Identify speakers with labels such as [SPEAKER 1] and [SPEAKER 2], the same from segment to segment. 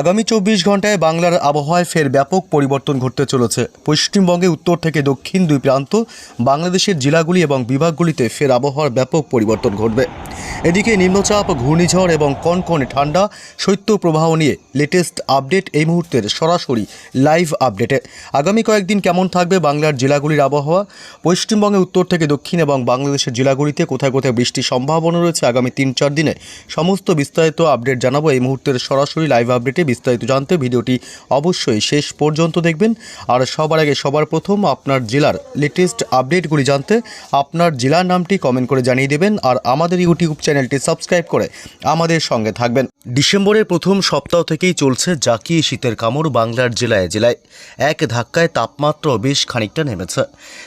[SPEAKER 1] আগামী চব্বিশ ঘন্টায় বাংলার আবহাওয়ায় ফের ব্যাপক পরিবর্তন ঘটতে চলেছে। পশ্চিমবঙ্গে উত্তর থেকে দক্ষিণ দুই প্রান্ত, বাংলাদেশের জেলাগুলি এবং বিভাগগুলিতে ফের আবহাওয়ার ব্যাপক পরিবর্তন ঘটবে। এদিকে নিম্নচাপ, ঘূর্ণিঝড় এবং কনকনে ঠান্ডা শৈত্যপ্রবাহ নিয়ে লেটেস্ট আপডেট এই মুহূর্তের সরাসরি লাইভ আপডেটে আগামী কয়েকদিন কেমন থাকবে বাংলার জেলাগুলির আবহাওয়া? পশ্চিমবঙ্গে উত্তর থেকে দক্ষিণ এবং বাংলাদেশের জেলাগুলিতে কোথায় কোথায় বৃষ্টির সম্ভাবনা রয়েছে? আগামী তিন চার দিনে সমস্ত বিস্তারিত আপডেট জানাব। এই মুহূর্তের সরাসরি লাইভ আপডেটে বিস্তারিত জানতে ভিডিওটি অবশ্যই শেষ পর্যন্ত দেখবেন। আর সবার আগে সবার প্রথম আপনার জেলার লেটেস্ট আপডেটগুলি জানতে আপনার জেলার নামটি কমেন্ট করে জানিয়ে দেবেন আর আমাদের ইউটিউব চ্যানেলটি সাবস্ক্রাইব করে আমাদের সঙ্গে থাকবেন। ডিসেম্বরের প্রথম সপ্তাহ থেকেই চলছে জাকিয়ে শীতের কামড় বাংলার জেলায় জেলায়। এক ধাক্কায় তাপমাত্রা বেশ খানিকটা নেমেছে।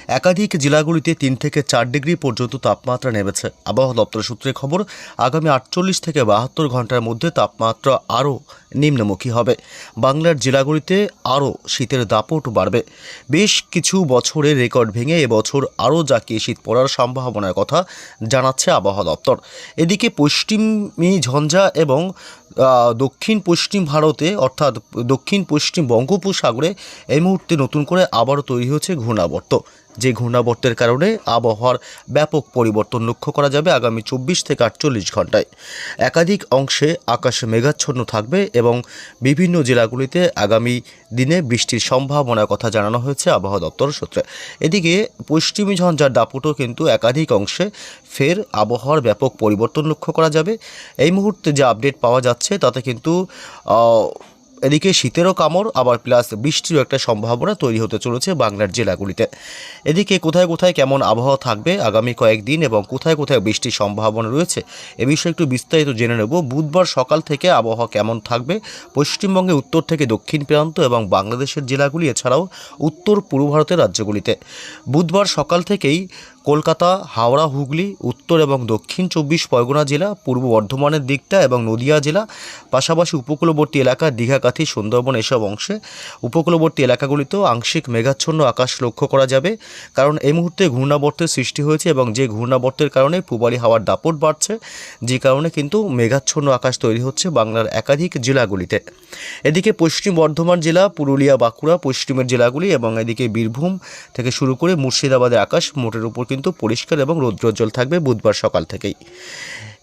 [SPEAKER 1] একাধিক জেলাগুলিতে তিন থেকে চার ডিগ্রি পর্যন্ত তাপমাত্রা নেমেছে। আবহাওয়া দপ্তর সূত্রে খবর, আগামী আটচল্লিশ থেকে বাহাত্তর ঘণ্টার মধ্যে তাপমাত্রা আরও নিম্নমুখী হবে। বাংলার জেলাগুলিতে আরও শীতের দাপট বাড়বে। বেশ কিছু বছরের রেকর্ড ভেঙে এবছর আরও জাকিয়ে শীত পড়ার সম্ভাবনার কথা জানাচ্ছে আবহাওয়া দপ্তর। এদিকে পশ্চিমী ঝঞ্ঝা এবং দক্ষিণ পশ্চিম ভারতে অর্থাৎ দক্ষিণ পশ্চিম বঙ্গোপসাগরে এই মুহূর্তে নতুন করে আবারও তৈরি হচ্ছে ঘূর্ণাবর্ত। যে ঘূর্ণাবর্তের কারণে আবহাওয়ার ব্যাপক পরিবর্তন লক্ষ্য করা যাবে আগামী চব্বিশ থেকে আটচল্লিশ ঘন্টায় একাধিক অংশে আকাশ মেঘাচ্ছন্ন থাকবে এবং বিভিন্ন জেলাগুলিতে আগামী দিনে বৃষ্টির সম্ভাবনার কথা জানানো হয়েছে আবহাওয়া দপ্তর সূত্রে। এদিকে পশ্চিমী ঝঞ্ঝার দাপুটও কিন্তু একাধিক অংশে ফের আবহাওয়ার ব্যাপক পরিবর্তন লক্ষ্য করা যাবে। এই মুহূর্তে যে আপডেট পাওয়া যাচ্ছে তাতে কিন্তু এদিকে শীতেরও কামড়, আবার প্লাস বৃষ্টিরও একটা সম্ভাবনা তৈরি হতে চলেছে বাংলার জেলাগুলিতে। এদিকে কোথায় কোথায় কেমন আবহাওয়া থাকবে আগামী কয়েকদিন এবং কোথায় কোথায় বৃষ্টির সম্ভাবনা রয়েছে, এ বিষয়ে একটু বিস্তারিত জেনে নেব। বুধবার সকাল থেকে আবহাওয়া কেমন থাকবে, পশ্চিমবঙ্গে উত্তর থেকে দক্ষিণ প্রান্ত এবং বাংলাদেশের জেলাগুলি, এছাড়াও উত্তর পূর্ব ভারতের রাজ্যগুলিতে। বুধবার সকাল থেকেই কলকাতা, হাওড়া, হুগলি, উত্তর এবং দক্ষিণ চব্বিশ পরগনা জেলা, পূর্ব বর্ধমানের দিকটা এবং নদিয়া জেলা, পাশাপাশি উপকূলবর্তী এলাকা দীঘাকাথি সুন্দরবন এসব অংশে। উপকূলবর্তী এলাকাগুলিতেও আংশিক মেঘাচ্ছন্ন আকাশ লক্ষ্য করা যাবে, কারণ এই মুহূর্তে ঘূর্ণাবর্তের সৃষ্টি হয়েছে এবং যে ঘূর্ণাবর্তের কারণে পূবালি হাওয়ার দাপট বাড়ছে, যে কারণে কিন্তু মেঘাচ্ছন্ন আকাশ তৈরি হচ্ছে বাংলার একাধিক জেলাগুলিতে। এদিকে পশ্চিম বর্ধমান জেলা, পুরুলিয়া, বাঁকুড়া, পশ্চিমের জেলাগুলি এবং এদিকে বীরভূম থেকে শুরু করে মুর্শিদাবাদের আকাশ মোটের উপর কিন্তু পরিষ্কার এবং রৌদ্রোজ্জ্বল থাকবে বুধবার সকাল থেকেই।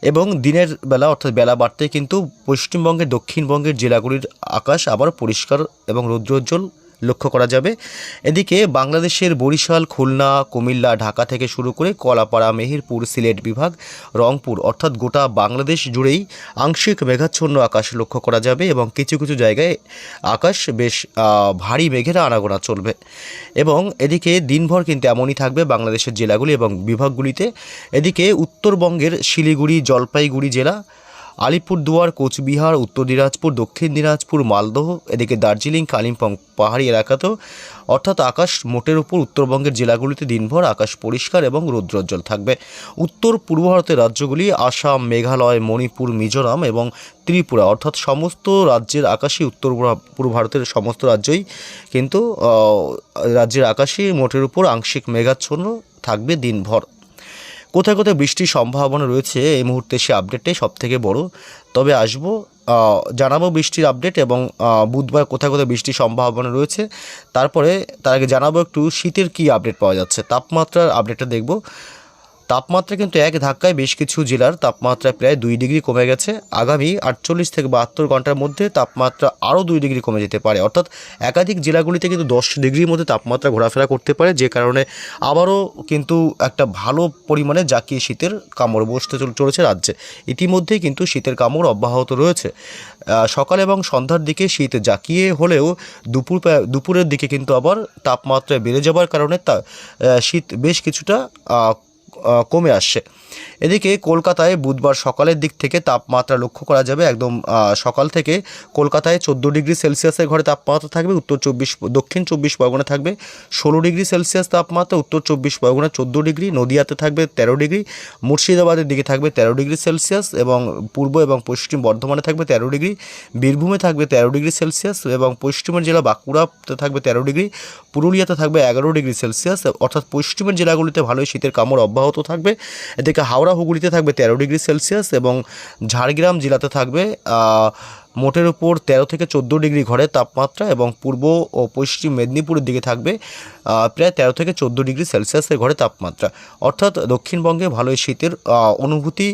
[SPEAKER 1] এবং দিনের বেলা অর্থাৎ বেলা বাড়তে কিন্তু পশ্চিমবঙ্গের দক্ষিণবঙ্গের জেলাগুলির আকাশ আবার পরিষ্কার এবং রৌদ্রোজ্জ্বল লক্ষ্য করা যাবে। এদিকে বাংলাদেশের বরিশাল, খুলনা, কুমিল্লা, ঢাকা থেকে শুরু করে কলাপাড়া, মেহেরপুর, সিলেট বিভাগ, রংপুর অর্থাৎ গোটা বাংলাদেশ জুড়েই আংশিক মেঘাচ্ছন্ন আকাশ লক্ষ্য করা যাবে এবং কিছু কিছু জায়গায় আকাশ বেশ ভারী মেঘের আনাগোনা চলবে। এবং এদিকে দিনভর কিন্তু এমনই থাকবে বাংলাদেশের জেলাগুলি এবং বিভাগগুলিতে। এদিকে উত্তরবঙ্গের শিলিগুড়ি, জলপাইগুড়ি জেলা আলিপুরদুয়ার, কোচবিহার, উত্তর দিনাজপুর, দক্ষিণ দিনাজপুর, মালদহ, এদিকে দার্জিলিং, কালিম্পং পাহাড়ি এলাকাতেও অর্থাৎ আকাশ মোটের উপর উত্তরবঙ্গের জেলাগুলিতে দিনভর আকাশ পরিষ্কার এবং রৌদ্রোজ্জ্বল থাকবে। উত্তর পূর্ব ভারতের রাজ্যগুলি আসাম, মেঘালয়, মণিপুর, মিজোরাম এবং ত্রিপুরা অর্থাৎ সমস্ত রাজ্যের আকাশই উত্তর পূর্ব ভারতের সমস্ত রাজ্যই কিন্তু রাজ্যের আকাশে মোটের উপর আংশিক মেঘাচ্ছন্ন থাকবে দিনভর। কোথায় কোথায় বৃষ্টির সম্ভাবনা রয়েছে এই মুহূর্তে সে আপডেটটাই সব থেকে বড়। তবে আসব জানাব বৃষ্টির আপডেট এবং বুধবার কোথায় কোথায় বৃষ্টির সম্ভাবনা রয়েছে। তারপরে তার আগে জানাব একটু শীতের কী আপডেট পাওয়া যাচ্ছে, তাপমাত্রার আপডেটটা দেখব। তাপমাত্রা কিন্তু এক ধাক্কায় বেশ কিছু জেলার তাপমাত্রা প্রায় দুই ডিগ্রি কমে গেছে। আগামী আটচল্লিশ থেকে বাহাত্তর ঘণ্টার মধ্যে তাপমাত্রা আরও দুই ডিগ্রি কমে যেতে পারে। অর্থাৎ একাধিক জেলাগুলিতে কিন্তু দশ ডিগ্রির মধ্যে তাপমাত্রা ঘোরাফেরা করতে পারে, যে কারণে আবারও কিন্তু একটা ভালো পরিমাণে জাকিয়ে শীতের কামড় বসতে চল- চলেছে রাজ্যে। ইতিমধ্যেই কিন্তু শীতের কামড় অব্যাহত রয়েছে। সকাল এবং সন্ধ্যার দিকে শীত জাকিয়ে হলেও দুপুর দুপুরের দিকে কিন্তু আবার তাপমাত্রা বেড়ে যাবার কারণে তা শীত বেশ কিছুটা কমে আসছে। এদিকে কলকাতায় বুধবার সকালের দিক থেকে তাপমাত্রা লক্ষ্য করা যাবে। একদম সকাল থেকে কলকাতায় চোদ্দ ডিগ্রি সেলসিয়াসের ঘরে তাপমাত্রা থাকবে, উত্তর চব্বিশ, দক্ষিণ চব্বিশ পরগনা থাকবে। ষোলো ডিগ্রি সেলসিয়াস তাপমাত্রা, উত্তর চব্বিশ পরগনা চোদ্দ ডিগ্রি, নদিয়াতে থাকবে তেরো ডিগ্রি, মুর্শিদাবাদের দিকে থাকবে তেরো ডিগ্রি সেলসিয়াস এবং পূর্ব এবং পশ্চিম বর্ধমানে থাকবে তেরো ডিগ্রি, বীরভূমে থাকবে তেরো ডিগ্রি সেলসিয়াস এবং পশ্চিমের জেলা বাঁকুড়াতে থাকবে তেরো ডিগ্রি, পুরুলিয়াতে থাকবে এগারো ডিগ্রি সেলসিয়াস। অর্থাৎ পশ্চিমের জেলাগুলিতে ভালোই শীতের কামড় অব্যাহত অব্যাহত থাকবে। এদিকে হাওড়া, হুগলিতে থাকবে তেরো ডিগ্রি সেলসিয়াস এবং ঝাড়গ্রাম জেলাতে থাকবে মোটের উপর তেরো থেকে চোদ্দ ডিগ্রি ঘরে তাপমাত্রা এবং পূর্ব ও পশ্চিম মেদিনীপুরের দিকে থাকবে প্রায় তেরো থেকে চোদ্দ ডিগ্রি সেলসিয়াসের ঘরে তাপমাত্রা। অর্থাৎ দক্ষিণবঙ্গে ভালোই শীতের অনুভূতি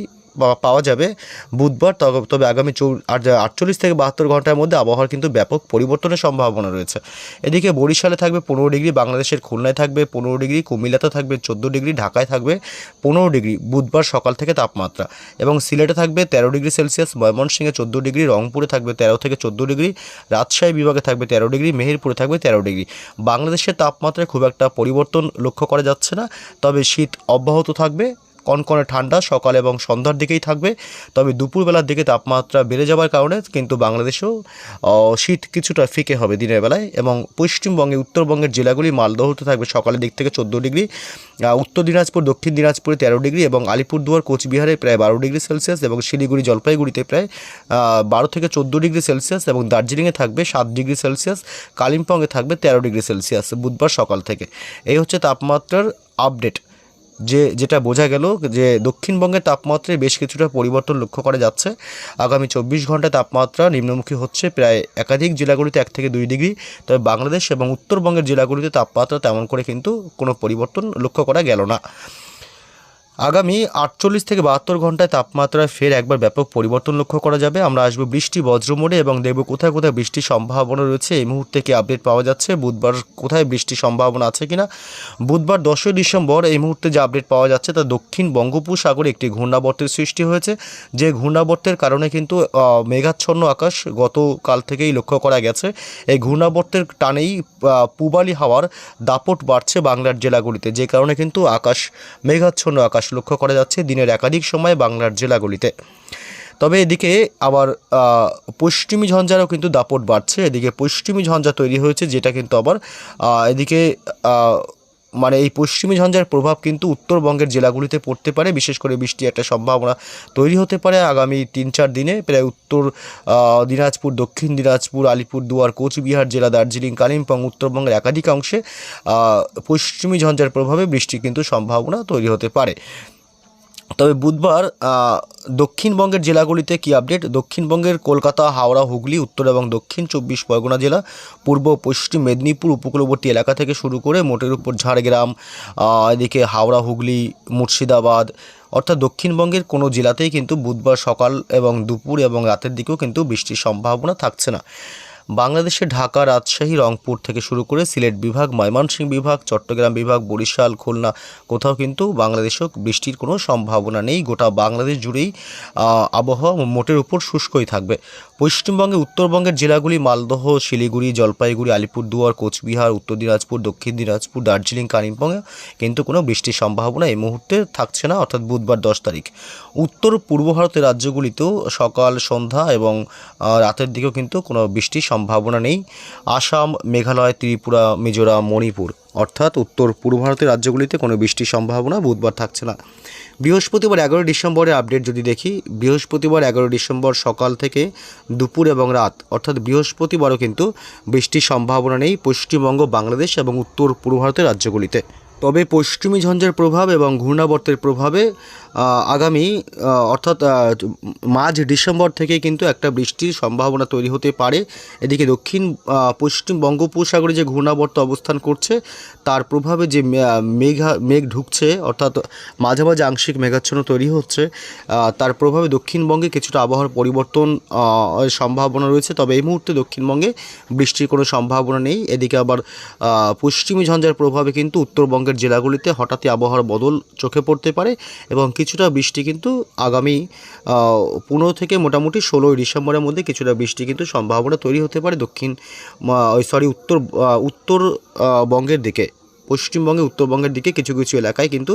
[SPEAKER 1] পাওয়া যাবে বুধবার তবে আগামী চৌ আট- আটচল্লিশ থেকে বাহাত্তর ঘণ্টার মধ্যে আবহাওয়ার কিন্তু ব্যাপক পরিবর্তনের সম্ভাবনা রয়েছে। এদিকে বরিশালে থাকবে পনেরো ডিগ্রি, বাংলাদেশের খুলনায় থাকবে পনেরো ডিগ্রি, কুমিল্লাতে থাকবে চোদ্দ ডিগ্রি, ঢাকায় থাকবে পনেরো ডিগ্রি, বুধবার সকাল থেকে তাপমাত্রা। এবং সিলেটে থাকবে তেরো ডিগ্রি সেলসিয়াস, ময়মনসিংহে চোদ্দ ডিগ্রি, রংপুরে থাকবে তেরো থেকে চোদ্দ ডিগ্রি, রাজশাহী বিভাগে থাকবে তেরো ডিগ্রি, মেহেরপুরে থাকবে তেরো ডিগ্রি। বাংলাদেশের তাপমাত্রায় খুব একটা পরিবর্তন লক্ষ্য করা যাচ্ছে না, তবে শীত অব্যাহত থাকবে। কনকনে ঠান্ডা, সকাল এবং সন্ধ্যার দিকেই থাকবে। তবে দুপুরবেলার দিকে তাপমাত্রা বেড়ে যাওয়ার কারণে কিন্তু বাংলাদেশেও শীত কিছুটা ফিকে হবে দিনের বেলায় এবং পশ্চিমবঙ্গে, উত্তরবঙ্গের জেলাগুলি মালদহতে থাকবে সকালের দিক থেকে চোদ্দ ডিগ্রি উত্তর দিনাজপুর, দক্ষিণ দিনাজপুরে তেরো ডিগ্রি এবং আলিপুরদুয়ার, কোচবিহারে প্রায় বারো ডিগ্রি সেলসিয়াস এবং শিলিগুড়ি, জলপাইগুড়িতে প্রায় বারো থেকে চোদ্দ ডিগ্রি সেলসিয়াস এবং দার্জিলিংয়ে থাকবে সাত ডিগ্রি সেলসিয়াস, কালিম্পংয়ে থাকবে তেরো ডিগ্রি সেলসিয়াস বুধবার সকাল থেকে। এই হচ্ছে তাপমাত্রার আপডেট। যে, যেটা বোঝা গেল যে দক্ষিণবঙ্গের তাপমাত্রায় বেশ কিছুটা পরিবর্তন লক্ষ্য করা যাচ্ছে। আগামী চব্বিশ ঘন্টায় তাপমাত্রা নিম্নমুখী হচ্ছে প্রায় একাধিক জেলাগুলিতে এক থেকে দুই ডিগ্রি। তবে বাংলাদেশ এবং উত্তরবঙ্গের জেলাগুলিতে তাপমাত্রা তেমন করে কিন্তু কোনো পরিবর্তন লক্ষ্য করা গেল না। আগামী আটচল্লিশ থেকে বাহাত্তর ঘন্টায় তাপমাত্রায় ফের একবার ব্যাপক পরিবর্তন লক্ষ্য করা যাবে। আমরা আসব বৃষ্টি বজ্রমোড়ে এবং দেখব কোথায় কোথায় বৃষ্টির সম্ভাবনা রয়েছে। এই মুহূর্তে কি আপডেট পাওয়া যাচ্ছে? বুধবার কোথায় বৃষ্টির সম্ভাবনা আছে কিনা? বুধবার দশই ডিসেম্বর এই মুহূর্তে যে আপডেট পাওয়া যাচ্ছে তা দক্ষিণ বঙ্গোপসাগরে একটি ঘূর্ণাবর্তের সৃষ্টি হয়েছে। যে ঘূর্ণাবর্তের কারণে কিন্তু মেঘাচ্ছন্ন আকাশ গতকাল থেকেই লক্ষ্য করা গেছে। এই ঘূর্ণাবর্তের টানেই পূবালি হাওয়ার দাপট বাড়ছে বাংলার জেলাগুলিতে। যে কারণে কিন্তু আকাশ, মেঘাচ্ছন্ন আকাশ লক্ষ্য করা যাচ্ছে দিনের একাধিক সময় বাংলার জেলাগুলিতে। তবে এদিকে আবার পশ্চিমী ঝঞ্ঝারও কিন্তু দাপট বাড়ছে। এদিকে পশ্চিমী ঝঞ্ঝা তৈরি হয়েছে, যেটা কিন্তু আবার এদিকে মানে এই পশ্চিমী ঝঞ্ঝার প্রভাব কিন্তু উত্তরবঙ্গের জেলাগুলিতে পড়তে পারে, বিশেষ করে বৃষ্টি একটা সম্ভাবনা তৈরি হতে পারে। আগামী তিন চার দিনে প্রায় উত্তর দিনাজপুর, দক্ষিণ দিনাজপুর, আলিপুরদুয়ার, কোচবিহার জেলা, দার্জিলিং, কালিম্পং, উত্তরবঙ্গের একাধিকাংশে পশ্চিমী ঝঞ্ঝার প্রভাবে বৃষ্টি কিন্তু সম্ভাবনা তৈরি হতে পারে। তবে বুধবার দক্ষিণবঙ্গের জেলাগুলিতে কি আপডেট? দক্ষিণবঙ্গের কলকাতা, হাওড়া, হুগলি, উত্তর এবং দক্ষিণ চব্বিশ পরগনা জেলা, পূর্ব পশ্চিম মেদিনীপুর উপকূলবর্তী এলাকা থেকে শুরু করে মোটের উপর ঝাড়গ্রাম এদিকে হাওড়া, হুগলি, মুর্শিদাবাদ, অর্থাৎ দক্ষিণবঙ্গের কোনো জেলাতেই কিন্তু বুধবার সকাল এবং দুপুর এবং রাতের দিকেও কিন্তু বৃষ্টির সম্ভাবনা থাকছে না। বাংলাদেশের ঢাকা রাজশাহী, রংপুর থেকে শুরু করে সিলেট বিভাগ, ময়মনসিংহ বিভাগ, চট্টগ্রাম বিভাগ, বরিশাল, খুলনা কোথাও কিন্তু বাংলাদেশেও বৃষ্টির কোনো সম্ভাবনা নেই। গোটা বাংলাদেশ জুড়েই আবহাওয়া মোটের উপর শুষ্কই থাকবে। পশ্চিমবঙ্গে উত্তরবঙ্গের জেলাগুলি মালদহ, শিলিগুড়ি, জলপাইগুড়ি, আলিপুরদুয়ার, কোচবিহার, উত্তর দিনাজপুর, দক্ষিণ দিনাজপুর, দার্জিলিং কালিম্পংয়ে কিন্তু কোনো বৃষ্টির সম্ভাবনা এই মুহূর্তে থাকছে না, অর্থাৎ বুধবার দশ তারিখ। উত্তর পূর্ব ভারতের রাজ্যগুলিতেও সকাল, সন্ধ্যা এবং রাতের দিকেও কিন্তু কোনো বৃষ্টির সম্ভাবনা নেই। আসাম, মেঘালয়, ত্রিপুরা, মিজোরাম, মণিপুর। অর্থাৎ উত্তর পূর্ব ভারতের রাজ্যগুলিতে কোনো বৃষ্টির সম্ভাবনা বুধবার থাকছে না। বৃহস্পতিবার এগারোই ডিসেম্বরের আপডেট যদি দেখি, বৃহস্পতিবার এগারোই ডিসেম্বর সকাল থেকে দুপুর এবং রাত, অর্থাৎ বৃহস্পতিবারও কিন্তু বৃষ্টির সম্ভাবনা নেই পশ্চিমবঙ্গ, বাংলাদেশ এবং উত্তর পূর্ব ভারতের রাজ্যগুলিতে। তবে পশ্চিমী ঝঞ্ঝার প্রভাব এবং ঘূর্ণাবর্তের প্রভাবে আগামী অর্থাৎ মাঝ ডিসেম্বর থেকে কিন্তু একটা বৃষ্টির সম্ভাবনা তৈরি হতে পারে। এদিকে দক্ষিণ পশ্চিম বঙ্গোপসাগরে যে ঘূর্ণাবর্ত অবস্থান করছে, তার প্রভাবে যে মেঘা, মেঘ ঢুকছে, অর্থাৎ মাঝে মাঝে আংশিক মেঘাচ্ছন্ন তৈরি হচ্ছে তার প্রভাবে দক্ষিণবঙ্গে কিছুটা আবহাওয়ার পরিবর্তন সম্ভাবনা রয়েছে। তবে এই মুহূর্তে দক্ষিণবঙ্গে বৃষ্টির কোনো সম্ভাবনা নেই। এদিকে আবার পশ্চিমী ঝঞ্ঝার প্রভাবে কিন্তু উত্তরবঙ্গের জেলাগুলিতে হঠাৎই আবহাওয়ার বদল চোখে পড়তে পারে এবং কিছুটা বৃষ্টি কিন্তু আগামী পনেরো থেকে মোটামুটি ষোলোই ডিসেম্বরের মধ্যে কিছুটা বৃষ্টি কিন্তু সম্ভাবনা তৈরি হতে পারে দক্ষিণ সরি উত্তর আহ, উত্তর বঙ্গের দিকে পশ্চিমবঙ্গে উত্তরবঙ্গের দিকে কিছু কিছু এলাকায় কিন্তু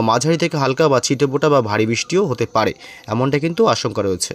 [SPEAKER 1] মাঝারি থেকে হালকা বা ছিটেফোঁটা বা ভারী বৃষ্টিও হতে পারে এমনটা কিন্তু আশঙ্কা রয়েছে।